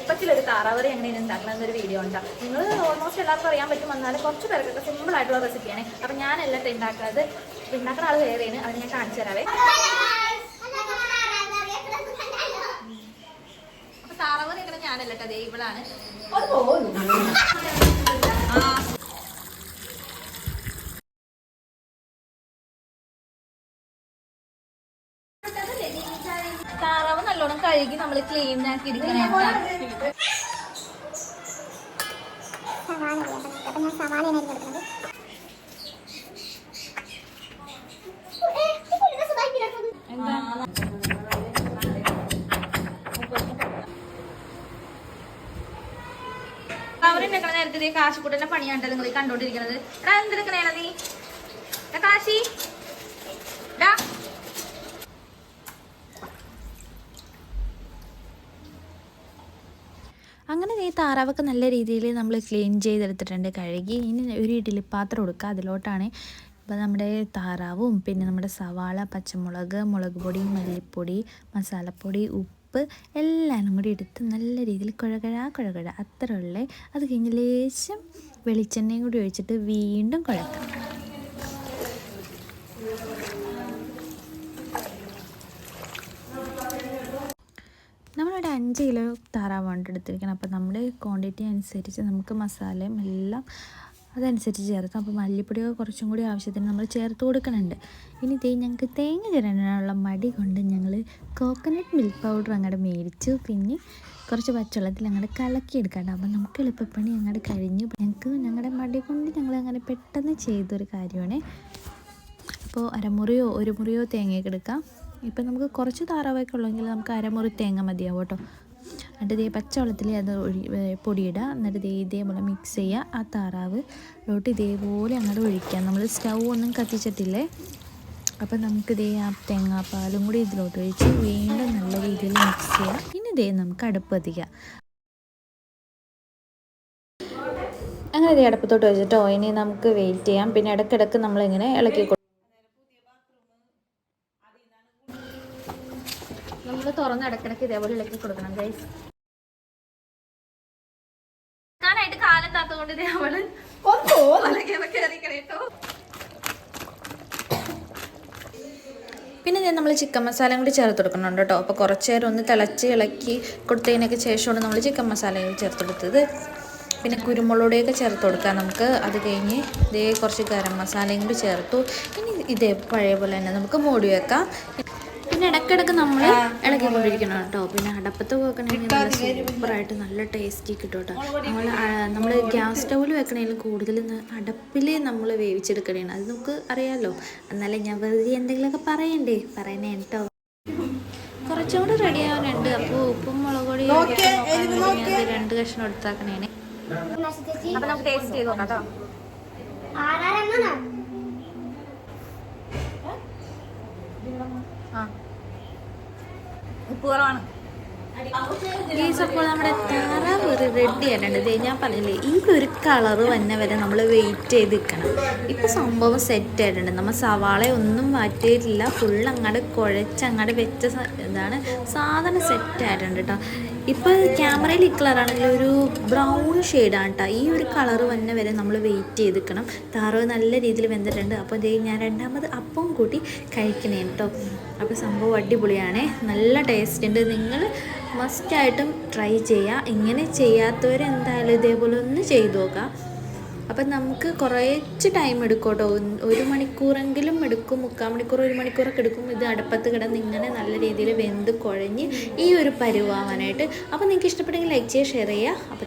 എളുപ്പത്തിലൊരു താറാവറി എങ്ങനെയാണ് ഉണ്ടാക്കണം ഒരു വീഡിയോ ഉണ്ട് നിങ്ങൾ ഓൾമോസ്റ്റ് എല്ലാവർക്കും അറിയാൻ പറ്റും വന്നാലും കുറച്ച് പേർക്കൊക്കെ സിമ്പിൾ ആയിട്ടുള്ള റെസിപ്പിയാണ് അപ്പം ഞാൻ ഇത് ഉണ്ടാക്കുന്നത് ഉണ്ടാക്കുന്ന ആൾ വേറെയാണ്. അത് ഞാൻ കാണിച്ചു തരാവേ. അപ്പൊ താറാവറി എങ്ങനെ ഞാനല്ലേ കേട്ടോ ദേ ഇവളാണ് താറാവ് നല്ലോണം കഴുകി നമ്മൾ ക്ലീൻ ആക്കി എടുക്കണം അവരുണ്ടാക്കണ നേരത്തെ കാശിക്കുട്ടന്റെ പണിയാണ്ട നിങ്ങൾ കണ്ടോണ്ടിരിക്കുന്നത് എടാ എന്തെടുക്കണേണ നീ? കാശി. ഡാ അങ്ങനെ ഈ താറാവൊക്കെ നല്ല രീതിയിൽ നമ്മൾ ക്ലീൻ ചെയ്തെടുത്തിട്ടുണ്ട് കഴുകി. ഇനി ഒരു ഇഡ്ഡലി പാത്രം കൊടുക്കുക അതിലോട്ടാണ് ഇപ്പോൾ നമ്മുടെ താറാവും പിന്നെ നമ്മുടെ സവാള പച്ചമുളക് മുളക് പൊടി മല്ലിപ്പൊടി മസാലപ്പൊടി ഉപ്പ് എല്ലാം കൂടി എടുത്ത് നല്ല രീതിയിൽ കുഴകഴ കുഴകഴ. അത്ര ഉള്ളേ അത് കഴിഞ്ഞ് ലേശം വെളിച്ചെണ്ണയും കൂടി ഒഴിച്ചിട്ട് വീണ്ടും കുഴക്കാം. അഞ്ച് കിലോ താറാവാണ് എടുത്തിരിക്കണം അപ്പോൾ നമ്മുടെ ക്വാണ്ടിറ്റി അനുസരിച്ച് നമുക്ക് മസാലയും എല്ലാം അതനുസരിച്ച് ചേർക്കാം. അപ്പോൾ മല്ലിപ്പൊടിയൊക്കെ കുറച്ചും കൂടി ആവശ്യത്തിന് നമ്മൾ ചേർത്ത് കൊടുക്കുന്നുണ്ട് ഇനി തേ ഞങ്ങൾക്ക് തേങ്ങ ചിരണ്ടാനുള്ള മടി കൊണ്ട് ഞങ്ങൾ കോക്കനട്ട് മിൽക്ക് പൗഡർ അങ്ങോട്ട് മേടിച്ചു. പിന്നെ കുറച്ച് പച്ചവെള്ളത്തിൽ അങ്ങോട്ട് കലക്കിയെടുക്കാണ്ട് അപ്പോൾ നമുക്ക് എളുപ്പപ്പണി അങ്ങോട്ട് കഴിഞ്ഞു. ഞങ്ങൾക്ക് ഞങ്ങളുടെ മടി കൊണ്ട് ഞങ്ങൾ അങ്ങനെ പെട്ടെന്ന് ചെയ്തൊരു കാര്യമാണ്. അപ്പോൾ അരമുറിയോ ഒരു മുറിയോ തേങ്ങയൊക്കെ എടുക്കാം. ഇപ്പം നമുക്ക് കുറച്ച് താറാവൊക്കെ ഉള്ളെങ്കിൽ നമുക്ക് അരമുറി തേങ്ങ മതിയാവും കേട്ടോ. എന്നിട്ട് ഇതേ പച്ചവെള്ളത്തിൽ അത് ഒഴി പൊടിയിടുക. എന്നിട്ട് ഇതേ ഇതേപോലെ മിക്സ് ചെയ്യുക. ആ താറാവ് ലോട്ട് ഇതേപോലെ അങ്ങോട്ട് ഒഴിക്കുക നമ്മൾ സ്റ്റൗ ഒന്നും കത്തിച്ചിട്ടില്ലേ? അപ്പം നമുക്ക് ഇതേ ആ തേങ്ങാപ്പാലും കൂടി ഇതിലോട്ട് ഒഴിച്ച് വീണ്ടും നല്ല രീതിയിൽ മിക്സ് ചെയ്യുക ഇനി ഇതേ നമുക്ക് അടുപ്പ് കത്തിക്കാം. അങ്ങനെ ഇതേ അടുപ്പത്തോട്ട് വെച്ചിട്ടോ ഇനി നമുക്ക് വെയിറ്റ് ചെയ്യാം. പിന്നെ ഇടയ്ക്കിടയ്ക്ക് നമ്മളിങ്ങനെ ഇളക്കി നമ്മൾ തുറന്ന് ഇടക്കിടക്ക് ഇതേപോലെ ഇളക്കി കൊടുക്കണം ഗൈസ് ഞാനായിട്ട് കാലം താത്തുകൊണ്ട് കേട്ടോ. പിന്നെ ഞാൻ നമ്മൾ ചിക്കൻ മസാലയും കൂടി ചേർത്ത് കൊടുക്കുന്നുണ്ട് കേട്ടോ. അപ്പോൾ കുറച്ച് നേരം ഒന്ന് തിളച്ച് ഇളക്കി കൊടുത്തതിനൊക്കെ ശേഷമാണ് നമ്മൾ ചിക്കൻ മസാലയും ചേർത്ത് കൊടുത്തത്. പിന്നെ കുരുമുളകുടെയൊക്കെ ചേർത്ത് കൊടുക്കാം നമുക്ക്. അത് കഴിഞ്ഞ് ഇതേ കുറച്ച് ഗരം മസാലയും കൂടി ചേർത്തു. ഇനി ഇതേ പഴയ പോലെ തന്നെ നമുക്ക് മൂടി വെക്കാം. പിന്നെ ഇടക്കിടക്ക് നമ്മൾ ഇളക്കിക്കൊണ്ടിരിക്കണം കേട്ടോ. പിന്നെ അടപ്പത്ത് വെക്കണമെങ്കിൽ നല്ല സൂപ്പറായിട്ട് നല്ല ടേസ്റ്റി കിട്ടും കേട്ടോ. നമ്മൾ നമ്മൾ ഗ്യാസ് സ്റ്റൗവിൽ വെക്കണേലും കൂടുതൽ അടപ്പിൽ നമ്മൾ വേവിച്ചെടുക്കണേണ്. അത് നമുക്ക് അറിയാമല്ലോ എന്നാലേ ഞാൻ വെറുതെ എന്തെങ്കിലുമൊക്കെ പറയണ്ടേ? പറയണേ കേട്ടോ കുറച്ചും കൂടി റെഡി ആവാനുണ്ട്. അപ്പോൾ ഉപ്പും മുളക് പൊടി രണ്ട് കഷ്ണം എടുത്താക്കണേനെ അപ്പൊ നമുക്ക് ടേസ്റ്റ് ചെയ്ത് നോക്കാം കേട്ടോ ആറാരെണ്ണോ ആ ഉപ്പ് കുറവാണ് ഗീസ് അപ്പോൾ നമ്മുടെ താറാവ് ഒരു റെഡി ആയിട്ടുണ്ട്. ഞാൻ പറഞ്ഞില്ലേ ഈ ഒരു കളറ് വന്ന വരെ നമ്മൾ വെയിറ്റ് ചെയ്ത് നിൽക്കണം ഇപ്പോൾ സംഭവം സെറ്റ് ആയിട്ടുണ്ട്. നമ്മൾ സവാള ഒന്നും മാറ്റിയിട്ടില്ല. ഫുൾ അങ്ങോട്ട് കുഴച്ച് അങ്ങോട്ട് വെച്ച ഇതാണ് സാധനം സെറ്റ് ആയിട്ടുണ്ട് കേട്ടോ ഇപ്പോൾ ക്യാമറയിൽ ഈ കളറാണെങ്കിൽ ഒരു ബ്രൗൺ ഷെയ്ഡാണ് കേട്ടോ ഈ ഒരു കളർ വന്നെ വരെ നമ്മൾ വെയിറ്റ് ചെയ്ത് നിൽക്കണം താറാവ് നല്ല രീതിയിൽ വെന്തിട്ടുണ്ട്. അപ്പോൾ ദേ ഞാൻ രണ്ടാമത് അപ്പം കൂട്ടി കഴിക്കണേ കേട്ടോ അപ്പോൾ സംഭവം അടിപൊളിയാണേ. നല്ല ടേസ്റ്റ് ഉണ്ട്. നിങ്ങൾ മസ്റ്റായിട്ടും ട്രൈ ചെയ്യുക ഇങ്ങനെ ചെയ്യാത്തവരെന്തായാലും ഇതേപോലെ ഒന്ന് ചെയ്തു നോക്കാം. അപ്പം നമുക്ക് കുറച്ച് ടൈം എടുക്കും കേട്ടോ ഒരു മണിക്കൂറെങ്കിലും എടുക്കും മുക്കാൽ മണിക്കൂർ ഒരു മണിക്കൂറൊക്കെ എടുക്കും. ഇത് അടുപ്പത്ത് കിടന്ന് ഇങ്ങനെ നല്ല രീതിയിൽ വെന്ത് കുഴഞ്ഞ് ഈ ഒരു പരുവാവാനായിട്ട് അപ്പോൾ നിങ്ങൾക്ക് ഇഷ്ടപ്പെട്ടെങ്കിൽ ലൈക്ക് ചെയ്യുക ഷെയർ ചെയ്യുക.